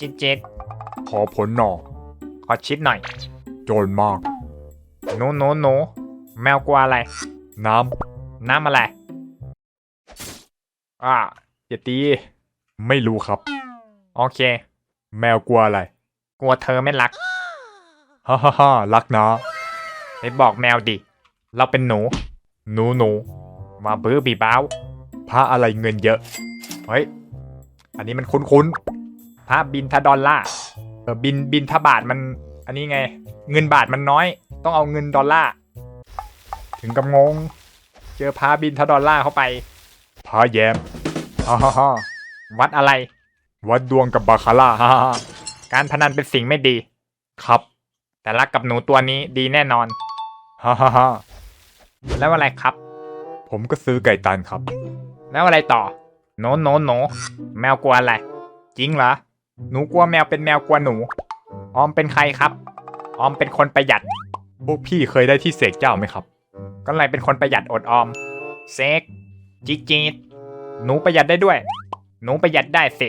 จิตจิตขอผลหน่อขอชิดหน่อย โจรมากหนูหนูหนูแมวกลัวอะไร น้น้ำอะไร อ่าอย่าตีำไม่รู้ครับ โอเค แมวกลัวอะไร กลัวเธอไม่รัก ฮ่าฮ่าฮ่ารักนะไปบอกแมวดิ เราเป็นหนู หนูหนูมาบื้อบีบ้าวพระอะไรเงินเยอะ เฮ้ย อันนี้มันคุ้นๆ พระบินทดอลล่าเออบินบินทบาทมัน อันนี้ไง เงินบาทมันน้อย ต้องเอาเงินดอลลาร์ถึงกับงง เจอพระบินทดอลล่าเข้าไปพระแยมฮ่าฮ่าฮ่าวัดอะไร วัดดวงกับบาคาร่าฮ่าฮ่าฮ่าการพนันเป็นสิ่งไม่ดี ครับ แต่รักกับหนูตัวนี้ดีแน่นอนฮ่าฮ่าฮ่าแล้วอะไรครับ ผมก็ซื้อไก่ตันครับ แล้วอะไรต่อโนโนโนแมวกลัวอะไร จริงเหรอ หนูกลัวแมวเป็นแมวกลัวหนู ออมเป็นใครครับ ออมเป็นคนประหยัด พวกพี่เคยได้ที่เสกเจ้าไหมครับ ก็เลยเป็นคนประหยัดอดออมเซกจิจีดหนูประหยัดได้ด้วย หนูประหยัดได้สิ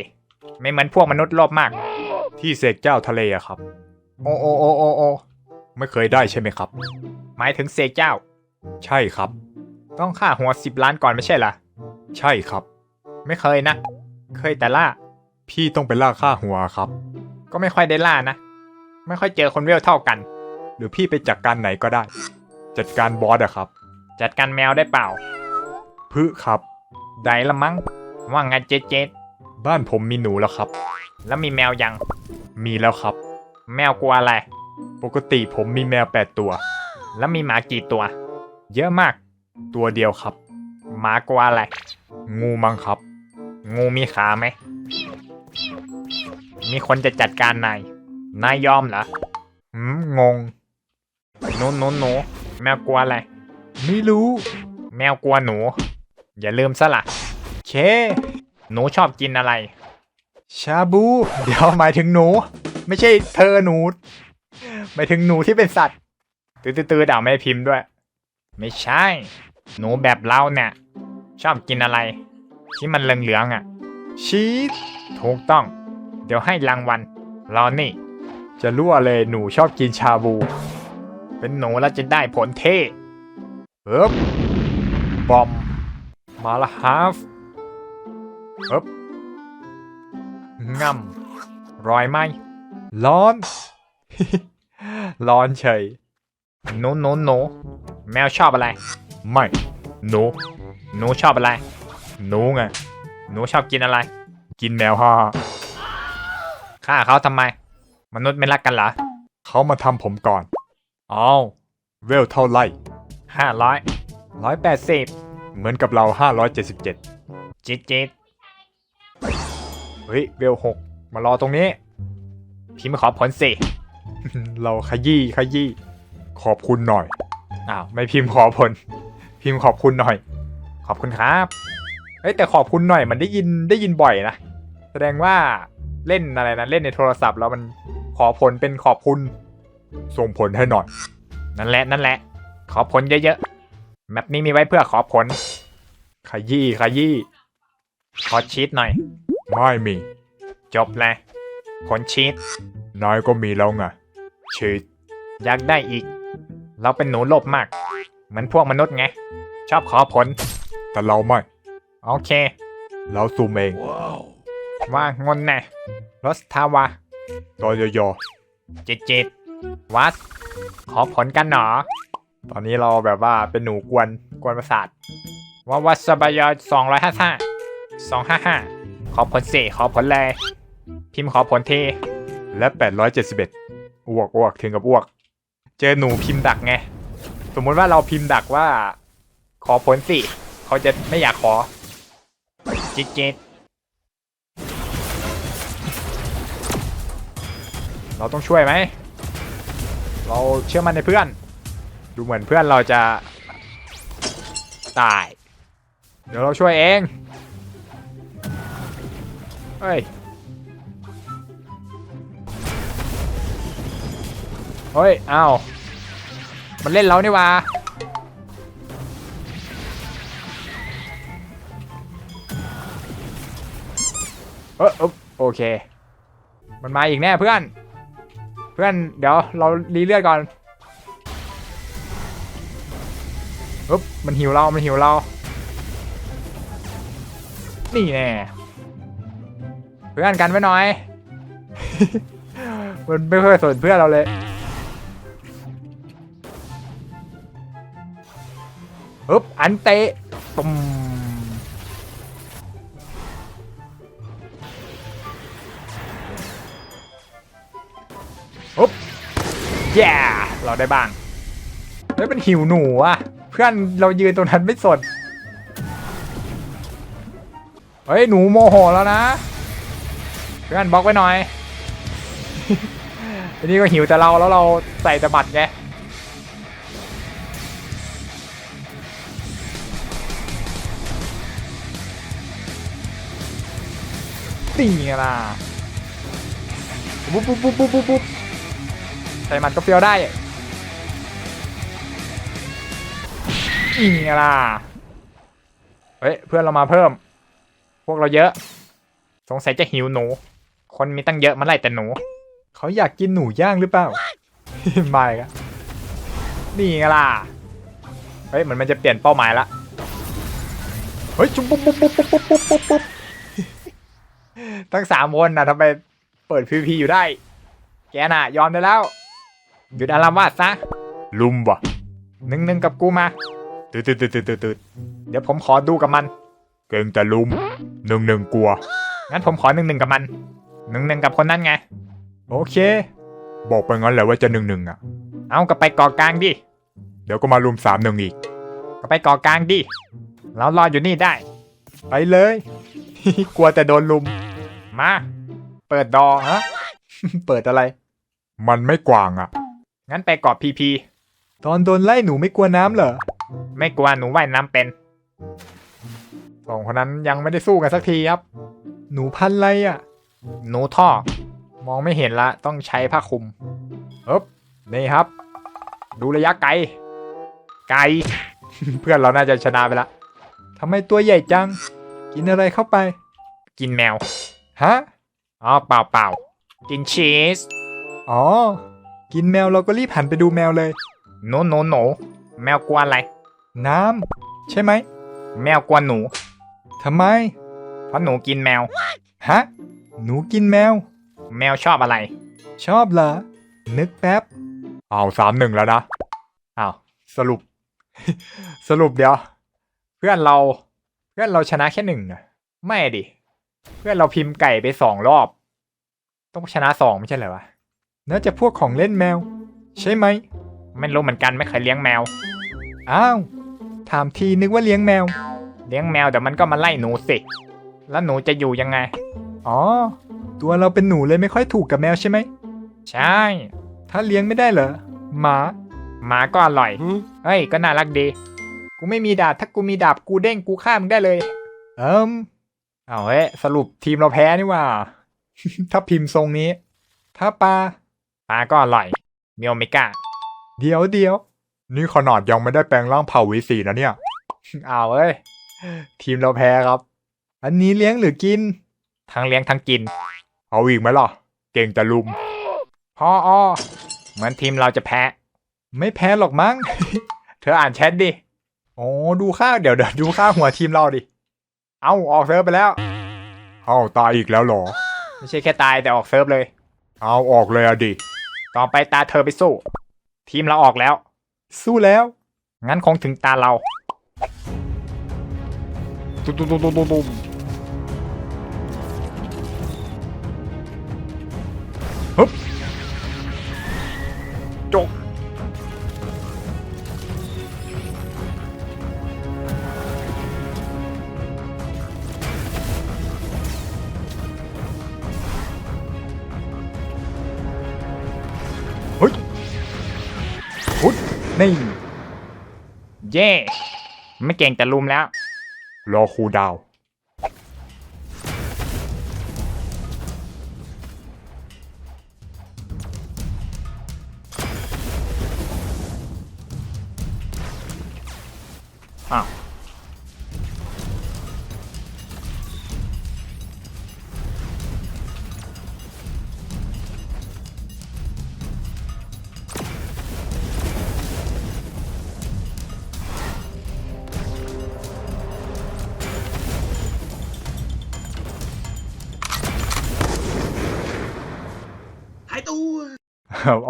ไม่เหมือนพวกมนุษย์โลภมาก ที่เสกเจ้าทะเลอะครับ โอโอโอโอโอ ไม่เคยได้ใช่ไหมครับ หมายถึงเสกเจ้า ใช่ครับ ต้องค่าหัวสิบล้านก่อนไม่ใช่เหรอ ใช่ครับ ไม่เคยนะ เคยแต่ล่า พี่ต้องไปล่าค่าหัวครับ ก็ไม่ค่อยได้ล่านะ ไม่ค่อยเจอคนเวลเท่ากัน หรือพี่ไปจัดการไหนก็ได้ จัดการบอสอะครับ จัดการแมวได้เปล่าพืครับ ได้ละมั้งว่าไงเจ๊เจ๊บ้านผมมีหนูแล้วครับ แล้วมีแมวยัง มีแล้วครับ แมวกลัวอะไร ปกติผมมีแมวแปดตัว แล้วมีหมากี่ตัว เยอะมาก ตัวเดียวครับ หมากลัวอะไร งูมังครับ งูมีขาไหม มีคนจะจัดการนาย นายยอมเหรอหืมงงหนูหนูหนูแมวกลัวอะไร ไม่รู้ แมวกลัวหนู อย่าลืมซะละเค หนูชอบกินอะไร ชาบู เดี๋ยวหมายถึงหนู ไม่ใช่เธอหนู หมายถึงหนูที่เป็นสัตว์ ตื้อตื้อๆด่าไม่พิมพ์ด้วย ไม่ใช่ หนูแบบเราเนี่ย ชอบกินอะไร ที่มันเหลืองๆอะ ชีสถูกต้อง เดี๋ยวให้รางวัลเรานี่ จะรั่วเลยหนูชอบกินชาบู เป็นหนูแล้วจะได้ผลเท่เอ๊บบอม มาละฮาฟเอ๊บง่ำรอยไหมร้อน ร้อนเฉยหนูหนูหนูแมวชอบอะไร ไม่หนูหนูชอบอะไรหนูไงหนูชอบกินอะไร กินแมวฮ่า ฆ่าเขาทำไม มนุษย์ไม่รักกันเหรอเขามาทำผมก่อนอ้าวเวลเท่าไหร่ห้าร้อยร้อยแปดสิบเหมือนกับเรา 577 จิตจิตเฮ้ยเวลหกมารอตรงนี้พิมพ์ขอผลสิ เราขยี้ขยี้ขอบคุณหน่อย อ้าวไม่พิมพ์ขอผล พิมพ์ขอบคุณหน่อย ขอบคุณครับเฮ้ยแต่ขอบคุณหน่อยมันได้ยินได้ยินบ่อยนะ แสดงว่า เล่นอะไรนะเล่นในโทรศัพท์แล้วมันขอผลเป็นขอบคุณ ส่งผลให้หน่อยนั่นแหละนั่นแหละ ขอผลเยอะๆแมปนี้มีไว้เพื่อขอผล ขยี้ขยี้ขอชีตหน่อย ไม่มี จบเลยผลชีตนายก็มีแล้วไงชีตอยากได้อีก เราเป็นหนูโลภมาก เหมือนพวกมนุษย์ไง ชอบขอผล แต่เราไม่ โอเค เราซูมเอง ว่างนแน่รสทาวาตอยยอจิตจิตวัดขอผลกันหนอ ตอนนี้เราแบบว่าเป็นหนูกวนกวนประสาทว่าวัสบายอสองร้อยห้าห้าสองห้าห้าขอผลสิขอผลเลยพิมพ์ขอผลทีและ871อ้วกอ้วกถึงกับอ้วก เจอหนูพิมพ์ดักไง สมมุติว่าเราพิมพ์ดักว่า ขอผลสิเขาจะไม่อยากขอจิตจิต เราต้องช่วยไหม เราเชื่อมันในเพื่อน ดูเหมือนเพื่อนเราจะตาย เดี๋ยวเราช่วยเอง เฮ้ย เฮ้ย อ้าว มันเล่นเรานี่ว่าเออเออโอเค มันมาอีกแน่เพื่อน เพื่อนเดี๋ยวเรารีเลือดก่อนปึ๊บมันหิวเรา มันหิวเรา นี่แน่เพื่อนกันไว้หน่อย มันไม่ค่อยสนเพื่อนเราเลยปึ๊บอันเตะตุ่ม แย่เราได้บ้างเฮ้ยเป็นหิวหนูอะ เพื่อนเรายืนตรงนั้นไม่สนเฮ้ยหนูโมโหแล้วนะ เพื่อนบล็อกไว้หน่อยทีนี้ก็หิวแต่เราแล้วเราใส่แต่บัตรไงนี่ไงล่ะปุ๊บปุ๊บปุ๊บปุ๊บปุ๊บปุ๊บ ใส่หมัดก็เฟี้ยวได้นี่ไงล่ะเฮ้ยเพื่อนเรามาเพิ่ม พวกเราเยอะ สงสัยจะหิวหนู คนมีตั้งเยอะมาไล่แต่หนู เขาอยากกินหนูย่างหรือเปล่าไม่ครับนี่ไงล่ะเฮ้ยเหมือนมันจะเปลี่ยนเป้าหมายละเฮ้ยจุ๊บปุ๊บปุ๊บปุ๊บปุ๊บปุ๊บปุ๊บปุ๊บทั้งสามคนนะทำไมเปิดพีพีอยู่ได้ แกน่ะ ยอมได้แล้ว หยุดอารวาสซะ ลุมวะหนึ่งหนึ่งกับกูมาตืดตืดตืดตืดตืดเดี๋ยวผมขอดูกับมัน เก่งแต่ลุมหนึ่งหนึ่งกลัว งั้นผมขอหนึ่งหนึ่งกับมันหนึ่งหนึ่งกับคนนั้นไง โอเค บอกไปงั้นแหละว่าจะหนึ่งหนึ่งอะ เอาก็ไปก่อกลางดิ เดี๋ยวก็มาลุมสามหนึ่งอีกก็ไปก่อกลางดิ เรารออยู่นี่ได้ ไปเลย กลัวแต่โดนลุม มา เปิดดอฮะ เปิดอะไร มันไม่กวางอะ งั้นไปเกาะพีพีตอนโดนไล่หนูไม่กลัวน้ำเหรอ ไม่กลัวหนูว่ายน้ำเป็นสองคนนั้นยังไม่ได้สู้กันสักทีครับ หนูพันอะไรอะ หนูท่อ มองไม่เห็นละ ต้องใช้ผ้าคลุมเอ๊บนี่ครับ ดูระยะไกล ไกล เพื่อนเราน่าจะชนะไปละทำไมตัวใหญ่จัง กินอะไรเข้าไป กินแมว ฮะ อ๋อเปล่าเปล่ากินชีส อ๋อ กินแมวเราก็รีบหันไปดูแมวเลย โนโนโนแมวกลัวอะไร น้ำใช่ไหม แมวกลัวหนูทำไม เพราะหนูกินแมว ฮะ หนูกินแมว แมวชอบอะไร ชอบเหรอ นึกแป๊บอ้าวสามหนึ่งแล้วนะอ้าวสรุป สรุปเดี๋ยว เพื่อนเรา เพื่อนเราชนะแค่หนึ่งอะไม่ดิ เพื่อนเราพิมพ์ไก่ไปสองรอบ ต้องชนะสองไม่ใช่เหรอวะ น่าจะพวกของเล่นแมว ใช่ไหม ไม่รู้เหมือนกันไม่เคยเลี้ยงแมว อ้าว ถามทีนึกว่าเลี้ยงแมว เลี้ยงแมวเดี๋ยวมันก็มาไล่หนูสิ แล้วหนูจะอยู่ยังไง อ๋อ ตัวเราเป็นหนูเลยไม่ค่อยถูกกับแมวใช่ไหม ใช่ ถ้าเลี้ยงไม่ได้เหรอ หมา หมาก็อร่อย เฮ้ย ก็น่ารักดี กูไม่มีดาบ ถ้ากูมีดาบกูเด้งกูฆ่ามึงได้เลย เอิมเอาเฮ้ยสรุปทีมเราแพ้นี่หว่า ถ้าพิมพ์ทรงนี้ ถ้าปลา ปลาก็อร่อย มีโอเมก้า เดี๋ยวเดี๋ยว นี่ขนาดยังไม่ได้แปลงร่างเผ่าวีสีนะเนี่ย เอาเอ้ย ทีมเราแพ้ครับ อันนี้เลี้ยงหรือกิน ทั้งเลี้ยงทั้งกิน เอาอีกไหมล่ะ เก่งแต่ลุมพออเหมือนทีมเราจะแพ้ ไม่แพ้หรอกมั้ง เธออ่านแชทดิ โอ้ดูค่าเดี๋ยวเดี๋ยวดูค่าหัวทีมเราดิ เอาออกเซิร์ฟไปแล้ว เอาตายอีกแล้วหรอ ไม่ใช่แค่ตายแต่ออกเซิร์ฟเลย เอาออกเลยอะดิ ต่อไปตาเธอไปสู้ ทีมเราออกแล้ว สู้แล้ว งั้นคงถึงตาเราตุ้มตุ้มตุ้มตุ้มตุ้มฮึบ นี่ เย่ ไม่เก่งแต่ลุมแล้ว รอครูดาวอ้าว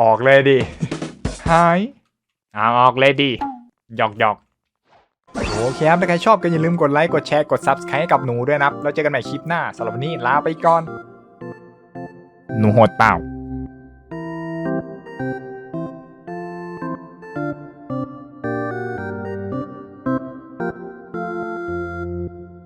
ออกเลยดิหายเอาออกเลยดิหยอกหยอกโอเคครับถ้าใครชอบก็อย่าลืมกดไลค์ กดแชร์ กด subscribe ให้กับหนูด้วยนะครับ แล้วเจอกันใหม่คลิปหน้าสำหรับวันนี้ลาไปก่อน หนูโหดเปล่า